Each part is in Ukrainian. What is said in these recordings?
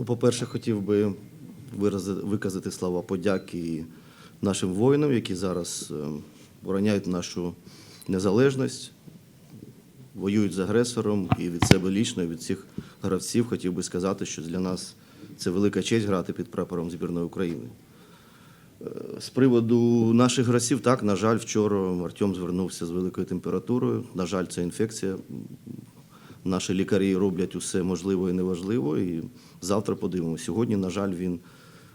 Ну, по-перше, хотів би вирази- виказати слова подяки нашим воїнам, які зараз е, обороняють нашу незалежність, воюють з агресором і від себе лічно, і від всіх гравців хотів би сказати, що для нас це велика честь грати під прапором збірної України. Е, З приводу наших гравців, так, на жаль, вчора Артем звернувся з великою температурою. На жаль, це інфекція. Наші лікарі роблять усе можливе і неважливо. І завтра подивимося. Сьогодні, на жаль, він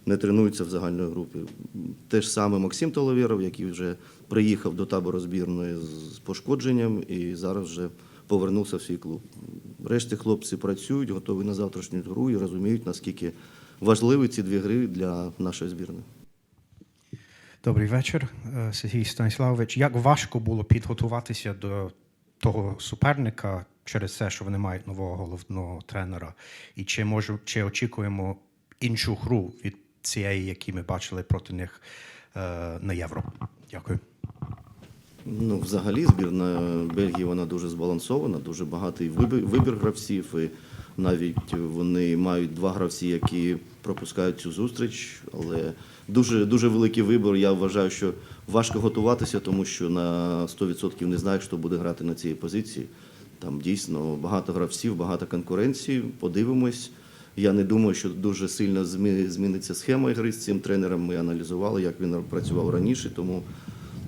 не тренується в загальної групі. Те ж саме Максим Толовєров, який вже приїхав до табору збірної з пошкодженням і зараз вже повернувся в свій клуб. Решті хлопці працюють, готові на завтрашню гру і розуміють, наскільки важливі ці дві гри для нашої збірної. Добрий вечір, Е, Сергій Станіславович. Як важко було підготуватися до того суперника через те, що вони мають нового головного тренера? І чи може чи очікуємо іншу гру від цієї, які ми бачили проти них е, на євро? Дякую. Ну, взагалі, збірна Бельгії вона дуже збалансована, дуже багатий вибір, вибір гравців. І навіть вони мають два гравці, які пропускають цю зустріч. Але дуже, дуже великий вибір. Я вважаю, що важко готуватися, тому що на 100% не знаєш, хто буде грати на цій позиції. Там дійсно багато гравців, багато конкуренції. Подивимось. Я не думаю, що дуже сильно зміниться схема гри з цим тренером. Ми аналізували, як він працював раніше. Тому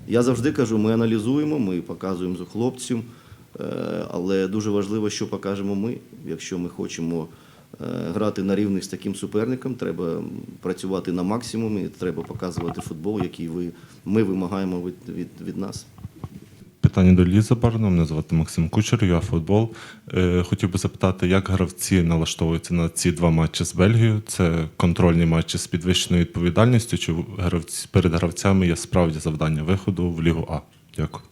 я завжди кажу, ми аналізуємо, ми показуємо з хлопців, е, але дуже важливо, що покажемо ми. Якщо ми хочемо е, грати на рівних з таким суперником, треба працювати на максимумі, треба показувати футбол, який ви, ми вимагаємо від, від, від нас. Питання до Ліза Барна. Мене звати Максим Кучер, я футбол. Е, Хотів би запитати, як гравці налаштовуються на ці два матчі з Бельгією? Це контрольні матчі з підвищеною відповідальністю, чи гравці, перед гравцями є справді завдання виходу в Лігу А? Дякую.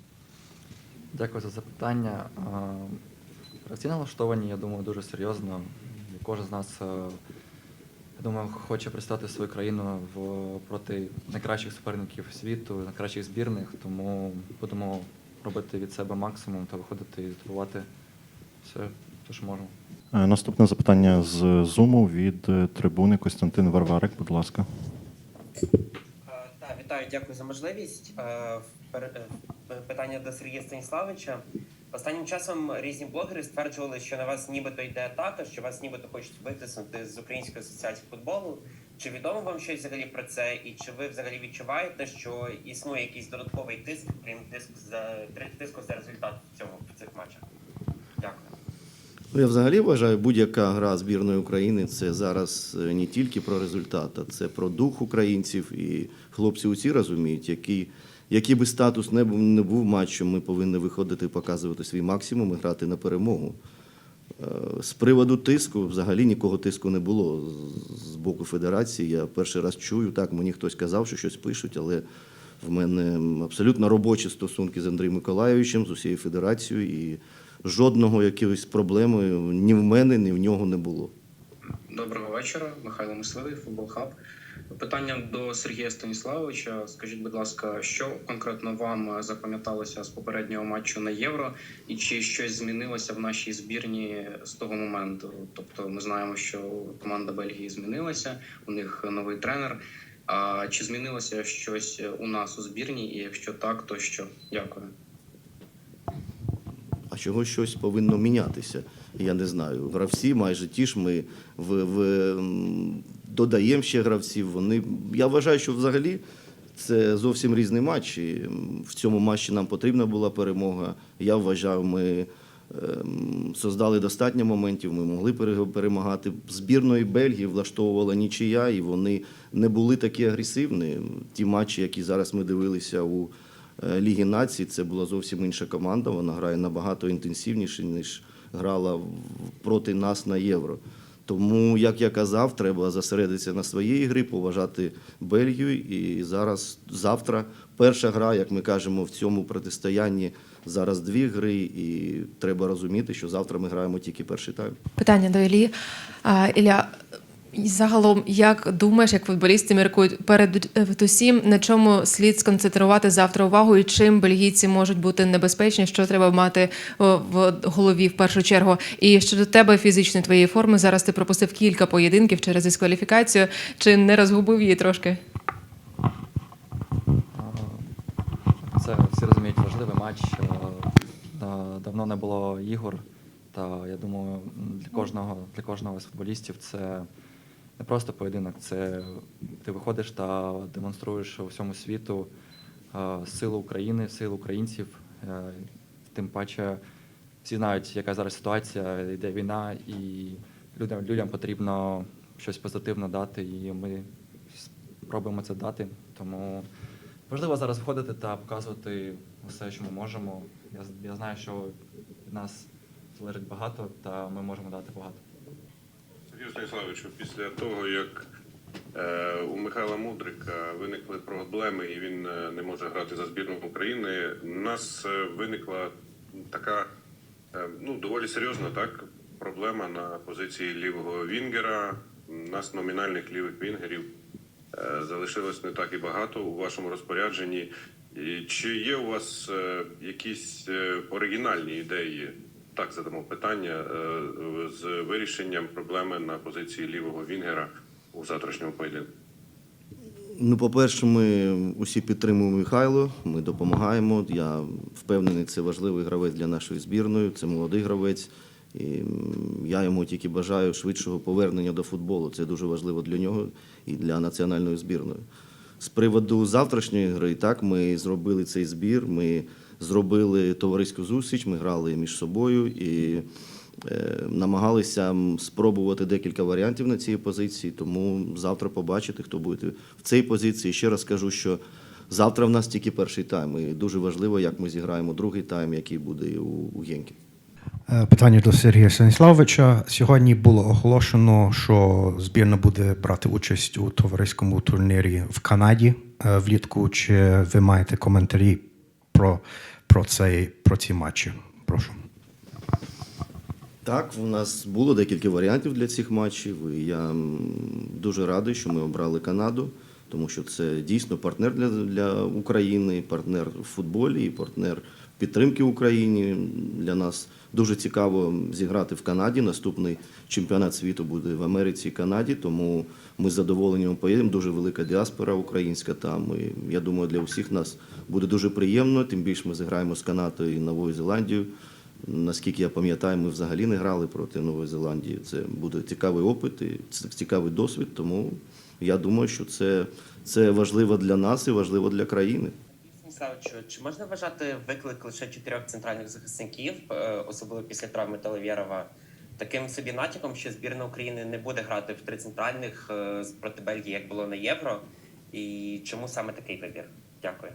Дякую за запитання. Е, Гравці налаштовані, я думаю, дуже серйозно. Кожен з нас, е, я думаю, хоче представити свою країну в, проти найкращих суперників світу, найкращих збірних, тому будемо робити від себе максимум та виходити і здобувати все, те, що можемо. Наступне запитання з Зуму від е, трибуни Костянтин Варварик, будь ласка. Е, Так, вітаю, дякую за можливість. Е, Питання до Сергія Станіславовича. Останнім часом різні блогери стверджували, що на вас нібито йде атака, що вас нібито хочуть витиснути з Української асоціації футболу. Чи відомо вам щось взагалі про це? І чи ви взагалі відчуваєте, що існує якийсь додатковий тиск, крім тиск за тиску за результат в цьому в цих матчах? Дякую. Ну, я взагалі вважаю, будь-яка гра збірної України це зараз е, не тільки про результат, а це про дух українців. І хлопці усі розуміють, який, який би статус не був, матчем, ми повинні виходити і показувати свій максимум і грати на перемогу. Е, З приводу тиску, взагалі нікого тиску не було з- боку федерації. Я перший раз чую, так, мені хтось казав, що щось пишуть, але в мене абсолютно робочі стосунки з Андрієм Миколайовичем, з усією федерацією, і жодного якоїсь проблеми ні в мене, ні в нього не було. Доброго вечора, Михайло Мисливий, Футбол Хаб. Питання до Сергія Станіславовича. Скажіть, будь ласка, що конкретно вам запам'яталося з попереднього матчу на євро, і чи щось змінилося в нашій збірні з того моменту? Тобто, ми знаємо, що команда Бельгії змінилася, у них новий тренер. А чи змінилося щось у нас у збірні? І якщо так, то що? Дякую. А чого щось повинно мінятися? Я не знаю. Гравці майже ті ж ми в, в, додаємо ще гравців. Вони, я вважаю, що взагалі це зовсім різні матчі. М, В цьому матчі нам потрібна була перемога. Я вважаю, ми ем, создали достатньо моментів, ми могли перемагати. Збірної Бельгії влаштовувала нічия, і вони не були такі агресивні. Ті матчі, які зараз ми дивилися у е, Лігі націй, це була зовсім інша команда. Вона грає набагато інтенсивніше, ніж грала проти нас на євро. Тому, як я казав, треба зосередитися на своїй грі, поважати Бельгію. І зараз, завтра, перша гра, як ми кажемо, в цьому протистоянні зараз дві гри, і треба розуміти, що завтра ми граємо тільки перший тайм. Питання до Іллі. Ілля, І загалом, як думаєш, як футболісти міркують перед е, усім, на чому слід сконцентрувати завтра увагу і чим бельгійці можуть бути небезпечні, що треба мати в голові в першу чергу? І щодо тебе фізичної твоєї форми, зараз ти пропустив кілька поєдинків через дискваліфікацію. Чи не розгубив її трошки? Це всі розуміють важливий матч. Е, Давно не було ігор. Та я думаю, для кожного, для кожного з футболістів це не просто поєдинок, це ти виходиш та демонструєш усьому світу е, силу України, силу українців. Е, Тим паче всі знають, яка зараз ситуація, йде війна, і людям, людям потрібно щось позитивне дати, і ми спробуємо це дати. Тому важливо зараз виходити та показувати все, що ми можемо. Я, я знаю, що від нас залежить багато, та ми можемо дати багато. Сергію Станіславовичу, після того, як е, у Михайла Мудрика виникли проблеми і він е, не може грати за збірну України, у нас е, виникла така ну, доволі серйозна так, проблема на позиції лівого вінгера. У нас номінальних лівих вінгерів залишилось не так і багато у вашому розпорядженні. Чи є у вас якісь оригінальні ідеї? Так, задамо питання е, з вирішенням проблеми на позиції лівого вінгера у завтрашньому поєдинку. Ну, по-перше, ми усі підтримуємо Михайло, ми допомагаємо. Я впевнений, це важливий гравець для нашої збірної, це молодий гравець. І я йому тільки бажаю швидшого повернення до футболу. Це дуже важливо для нього і для національної збірної. З приводу завтрашньої гри, так, ми зробили цей збір, ми зробили товариську зустріч, ми грали між собою і е, намагалися спробувати декілька варіантів на цій позиції. Тому завтра побачите, хто буде в цій позиції. Ще раз скажу, що завтра в нас тільки перший тайм. І дуже важливо, як ми зіграємо другий тайм, який буде у, Генкі. Е, Питання до Сергія Станіславовича. Сьогодні було оголошено, що збірна буде брати участь у товариському турнірі в Канаді е, влітку. Чи ви маєте коментарі про, про, цей, про ці матчі? Прошу. Так, у нас було декілька варіантів для цих матчів. І я дуже радий, що ми обрали Канаду, тому що це дійсно партнер для, для України, партнер в футболі і партнер підтримки Україні. Для нас дуже цікаво зіграти в Канаді. Наступний чемпіонат світу буде в Америці і Канаді, тому ми з задоволенням поїдемо. Дуже велика діаспора українська там. І я думаю, для усіх нас буде дуже приємно. Тим більше ми зіграємо з Канадою і Новою Зеландією. Наскільки я пам'ятаю, ми взагалі не грали проти Нової Зеландії. Це буде цікавий опит і цікавий досвід. Тому я думаю, що це, це важливо для нас і важливо для країни. Станіславовичу, чи можна вважати виклик лише чотирьох центральних захисників, е, особливо після травми Талавєрова, таким собі натяком, що збірна України не буде грати в три центральних е, проти Бельгії, як було на євро? І чому саме такий вибір? Дякую.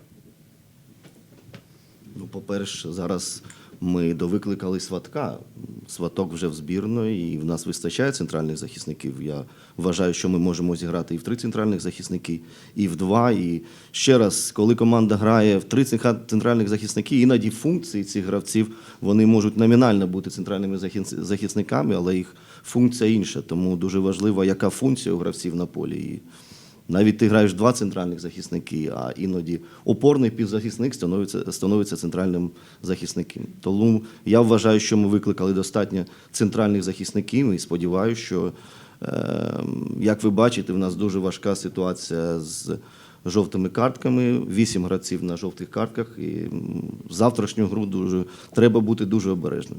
Ну, по-перше, зараз ми довикликали сватка. Сваток вже в збірної, і в нас вистачає центральних захисників. Я вважаю, що ми можемо зіграти і в три центральних захисники, і в два. І ще раз, коли команда грає в три центральних захисники, іноді функції цих гравців вони можуть номінально бути центральними захисниками, але їх функція інша. Тому дуже важливо, яка функція у гравців на полі. Навіть ти граєш два центральних захисники, а іноді опорний півзахисник становиться, становиться центральним захисником. Тому я вважаю, що ми викликали достатньо центральних захисників і сподіваюся, що, е, як ви бачите, в нас дуже важка ситуація з жовтими картками. Вісім гравців на жовтих картках. І завтрашню гру дуже треба бути дуже обережним.